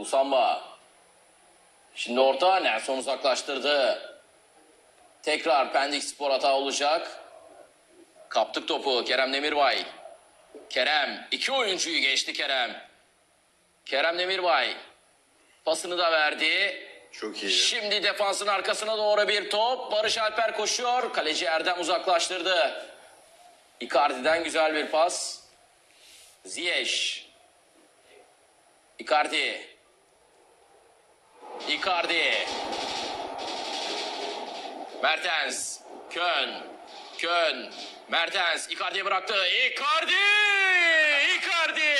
Lusamba. Şimdi orta Nelson uzaklaştırdı. Tekrar Pendik Spor hata olacak. Kaptık topu Kerem Demirbay. Kerem iki oyuncuyu geçti Kerem. Kerem Demirbay pasını da verdi. Çok iyi. Şimdi defansın arkasına doğru bir top. Barış Alper koşuyor. Kaleci Erdem uzaklaştırdı. Icardi'den güzel bir pas. Ziyech. Icardi. Icardi. Mertens. Kön. Kön. Mertens. Icardi'ye bıraktı. Icardi! Icardi!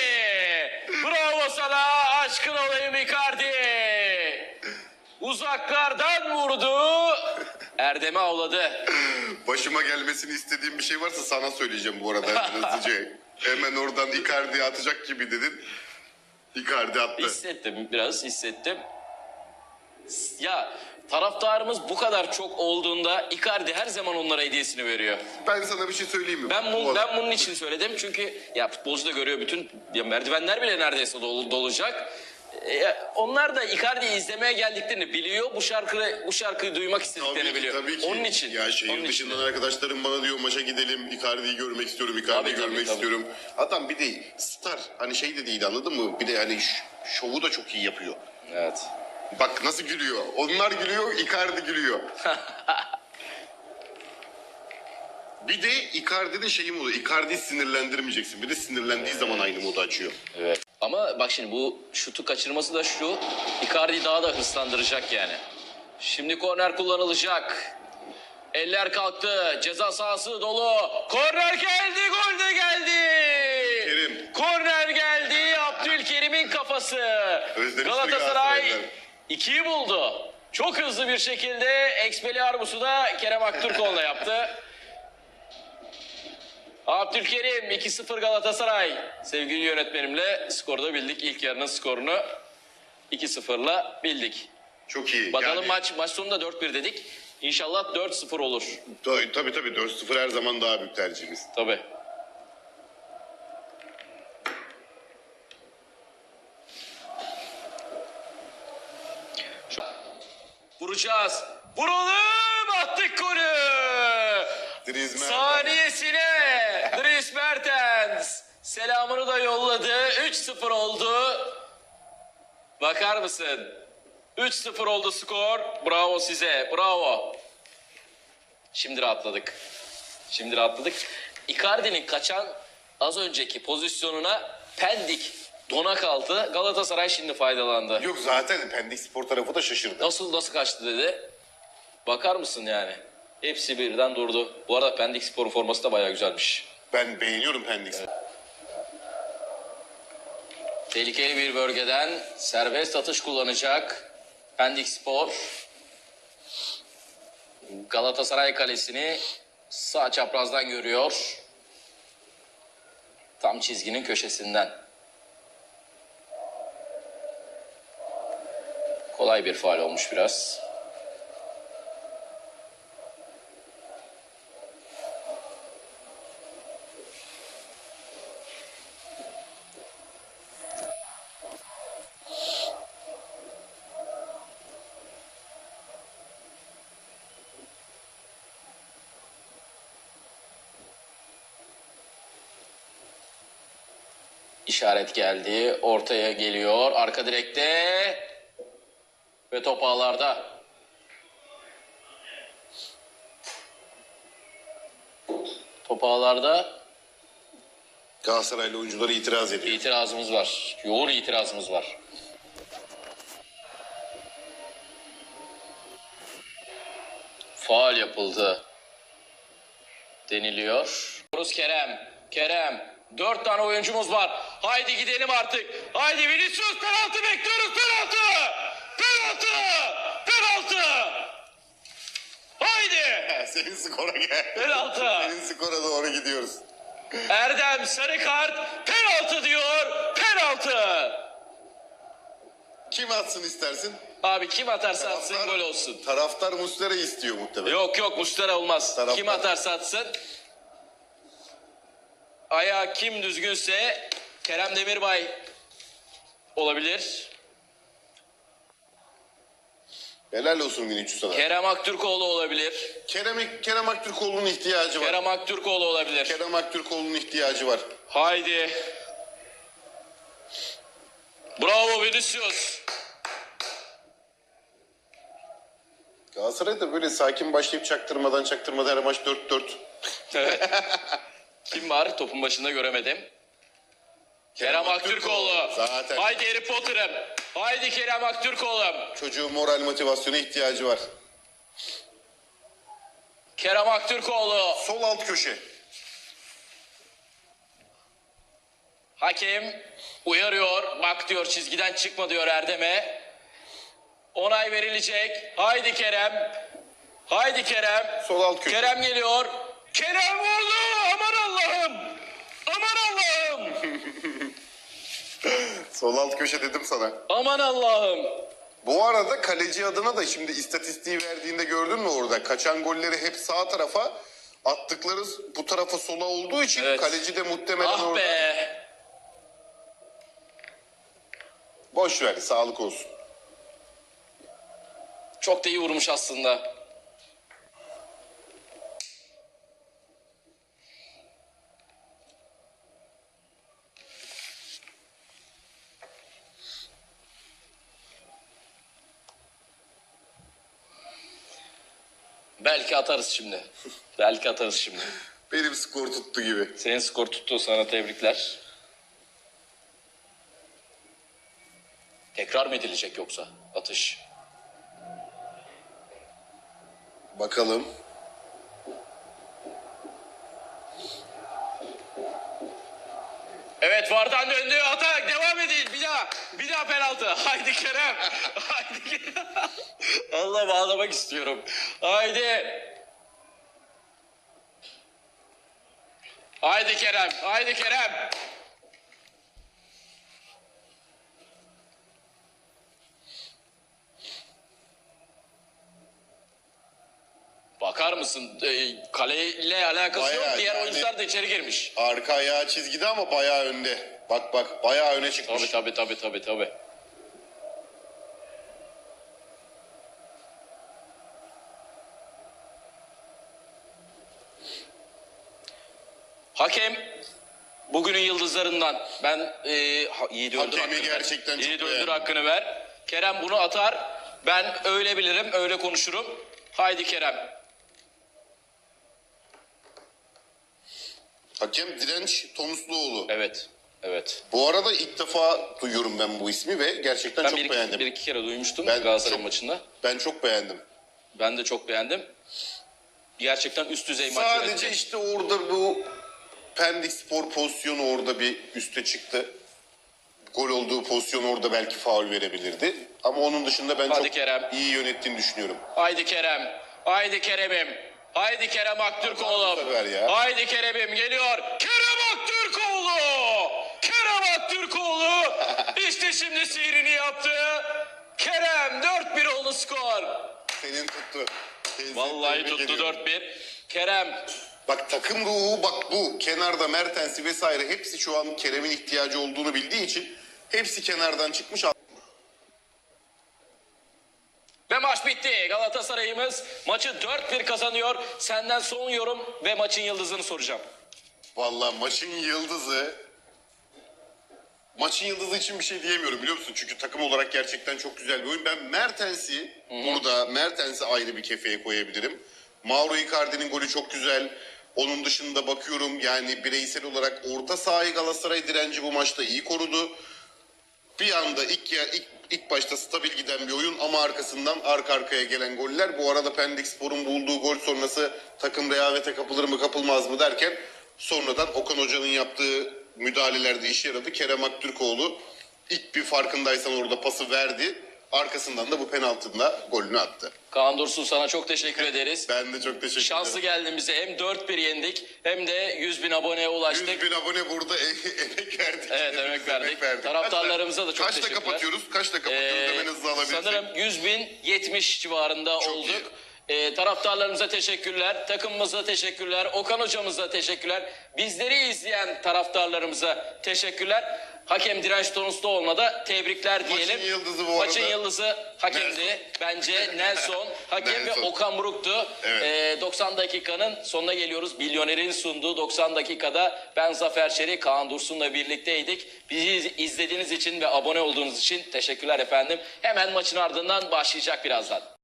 Bravo sana. Aşkın olayım Icardi. Uzaklardan vurdu. Erdem'i avladı. Başıma gelmesini istediğim bir şey varsa sana söyleyeceğim bu arada hızlıca. Hemen oradan Icardi atacak gibi dedin. Icardi attı. Hissettim biraz hissettim. Ya taraftarımız bu kadar çok olduğunda Icardi her zaman onlara hediyesini veriyor. Ben sana bir şey söyleyeyim mi? Ben, bu, ben bunun için söyledim çünkü ya futbolcu da görüyor bütün ya merdivenler bile neredeyse dolu, dolacak. E, onlar da Icardi'yi izlemeye geldiklerini biliyor. Bu şarkıyı bu şarkıyı duymak istediklerini Tabii ki, biliyor. tabii ki. Onun için. Ya şehir onun için. dışından arkadaşlarım bana diyor maça gidelim. Icardi'yi görmek istiyorum. Icardi'yi Tabii, tabii, görmek tabii. istiyorum. Adam bir de star. Hani şey de değil anladın mı? Bir de hani şovu da çok iyi yapıyor. Evet. Bak nasıl gülüyor. Onlar gülüyor, Icardi gülüyor. bir de Icardi'nin şeyi modu. Icardi'yi sinirlendirmeyeceksin. Bir de sinirlendiği zaman aynı modu açıyor. Evet. Ama bak şimdi bu şutu kaçırması da şu. Icardi daha da hırslandıracak yani. Şimdi korner kullanılacak. Eller kalktı. Ceza sahası dolu. Korner geldi. Gol de geldi. Kerim. Korner geldi. Abdülkerim'in kafası. Özlemiştir Galatasaray Galatasaraylılar. ikiyi buldu. Çok hızlı bir şekilde Expelliarmus'u da Kerem Aktürkoğlu'na yaptı. Abdülkerim 2-0 Galatasaray. Sevgili yönetmenimle skoru da bildik. İlk yarının skorunu 2-0'la bildik. Çok iyi. Bakalım Yani- maç maç sonunda 4-1 dedik. İnşallah 4-0 olur. Tabii, tabii 4-0 her zaman daha büyük tercihimiz. Tabii. Vuracağız. Vuralım attık golü. Dries. Saniyesine Dries Mertens selamını da yolladı. 3-0 oldu. Bakar mısın? 3-0 oldu skor. Bravo size. Bravo. Şimdi rahatladık. Şimdi rahatladık. Icardi'nin kaçan az önceki pozisyonuna Pendik dona kaldı. Galatasaray şimdi faydalandı. Yok zaten Pendik Spor tarafı da şaşırdı. Nasıl nasıl kaçtı dedi. Bakar mısın yani? Hepsi birden durdu. Bu arada Pendik Spor forması da bayağı güzelmiş. Ben beğeniyorum Pendik Spor. Tehlikeli bir bölgeden serbest atış kullanacak Pendik Spor. Galatasaray kalesini sağ çaprazdan görüyor. Tam çizginin köşesinden. Kolay bir faal olmuş biraz. İşaret geldi. Ortaya geliyor. Arka direkte. Ve top ağlarda. Top ağlarda Galatasaraylı oyuncuları itiraz ediyor. itirazımız var. Yoğun itirazımız var. Faal yapıldı deniliyor. Kerem, Kerem. Dört tane oyuncumuz var. Haydi gidelim artık. Haydi Vinicius penaltı bekliyoruz. Penaltı! Penaltı! Penaltı! Haydi! Senin skora gel. Penaltı! Senin skora doğru gidiyoruz. Erdem sarı kart penaltı diyor. Penaltı! Kim atsın istersin? Abi kim atarsa atsın Taraftar- gol olsun. Taraftar Muslera istiyor muhtemelen. Yok yok Mustera olmaz. Taraftar. Kim atarsa atsın. Ayağı kim düzgünse Kerem Demirbay olabilir. Helal olsun 1300 sana. Kerem Aktürkoğlu olabilir. Kerem, Kerem Aktürkoğlu'nun ihtiyacı var. Kerem Aktürkoğlu olabilir. Kerem Aktürkoğlu'nun ihtiyacı var. Haydi. Bravo Vinicius. Galatasaray'da böyle sakin başlayıp çaktırmadan çaktırmadan her maç 4-4. Evet. Kim var? Topun başında göremedim. Kerem Aktürkoğlu. Zaten Haydi Harry Potter'ım. Haydi Kerem Aktürkoğlu'm. çocuğun moral motivasyona ihtiyacı var. Kerem Aktürkoğlu. Sol alt köşe. Hakem uyarıyor. Bak diyor çizgiden çıkma diyor Erdem'e. Onay verilecek. Haydi Kerem. Haydi Kerem. Sol alt köşe. Kerem geliyor. Kerem vurdu. Aman Allah'ım. Aman Allah'ım. Sol alt köşe dedim sana. Aman Allah'ım. Bu arada kaleci adına da şimdi istatistiği verdiğinde gördün mü orada? Kaçan golleri hep sağ tarafa attıkları bu tarafa sola olduğu için Evet. kaleci de muhtemelen Ah orada. be. Boş ver sağlık olsun. Çok da iyi vurmuş aslında. Belki atarız şimdi. Belki atarız şimdi. Benim skor tuttu gibi. Senin skor tuttu sana tebrikler. Tekrar mı edilecek yoksa atış? Bakalım. Evet vardan döndü atak devam edin bir daha bir daha penaltı haydi Kerem haydi Kerem Allah bağlamak istiyorum haydi haydi Kerem haydi Kerem Bakar mısın e, kaleyle alakası yok Bayağı diğer yani- oyuncular da içeri girmiş. Arka ayağı çizgide ama bayağı önde. Bak bak bayağı öne çıkmış. Tabii tabii tabii tabii tabii. Hakem bugünün yıldızlarından. Ben e, Yiğit Öldür Hakemi hakkını gerçekten ver. çok Yiğit Öldür beğendim. hakkını ver. Kerem bunu atar. Ben öyle bilirim, öyle konuşurum. Haydi Kerem. Hakem Direnç Tomusluoğlu. Evet, evet. Bu arada ilk defa duyuyorum ben bu ismi ve gerçekten Ben çok bir iki, beğendim. bir iki kere duymuştum Ben Galatasaray çok- maçında. Ben çok beğendim. Ben de çok beğendim. Gerçekten üst düzey maç Sadece yönetti. işte orada bu Pendik Spor pozisyonu orada bir üste çıktı. Gol olduğu pozisyon orada belki faul verebilirdi. Ama onun dışında ben Hadi çok Kerem. iyi yönettiğini düşünüyorum. Haydi Kerem. Haydi Kerem'im. Haydi Kerem Aktürkoğlu. Haydi Kerem'im geliyor. Kerem Aktürkoğlu. Kerem Aktürkoğlu. işte şimdi sihrini yaptı. Kerem 4-1 oldu skor. Senin tuttu. Teyze, Vallahi tuttu ediyorum. 4-1. Kerem Bak takım ruhu bak bu. Kenarda Mertens'i vesaire hepsi şu an Kerem'in ihtiyacı olduğunu bildiği için hepsi kenardan çıkmış. ve maç bitti. Galatasaray'ımız maçı 4-1 kazanıyor. Senden son yorum ve maçın yıldızını soracağım. Vallahi maçın yıldızı Maçın yıldızı için bir şey diyemiyorum biliyor musun? Çünkü takım olarak gerçekten çok güzel bir oyun. Ben Mertens'i burada Mertens'i ayrı bir kefeye koyabilirim. Mauro Icardi'nin golü çok güzel. Onun dışında bakıyorum yani bireysel olarak orta sahayı Galatasaray direnci bu maçta iyi korudu. Bir anda ilk, ya, ilk, ilk başta stabil giden bir oyun ama arkasından arka arkaya gelen goller. Bu arada Pendik Spor'un bulduğu gol sonrası takım rehavete kapılır mı kapılmaz mı derken sonradan Okan Hoca'nın yaptığı müdahalelerde işe yaradı. Kerem Aktürkoğlu ilk bir farkındaysan orada pası verdi. Arkasından da bu penaltında golünü attı. Kaan Dursun sana çok teşekkür ederiz. Ben de çok teşekkür Şanslı ederim. geldin bize. Hem 4-1 yendik hem de 100 bin aboneye 100 ulaştık. bin abone burada e- emek verdik. Evet, emek verdik. Taraftarlarımıza da çok Kaçta teşekkürler. kapatıyoruz? Kaçta kapatıyoruz? Ee, Hemen hızlı alabilirsek. sanırım 100 bin 70 civarında Çok olduk. Ee, taraftarlarımıza teşekkürler, takımımıza teşekkürler, Okan hocamıza teşekkürler, bizleri izleyen taraftarlarımıza teşekkürler. Hakem Direnç Tonustoğlu'na da tebrikler diyelim. Maçın yıldızı bu Maçın arada. yıldızı hakemdi. Nelson. Bence Nelson. Hakem ve Nelson. Okan Buruk'tu. Evet. Ee, 90 dakikanın sonuna geliyoruz. Milyoner'in sunduğu 90 dakikada ben Zafer Çelik, Kaan Dursun'la birlikteydik. Bizi izlediğiniz için ve abone olduğunuz için teşekkürler efendim. Hemen maçın ardından başlayacak birazdan.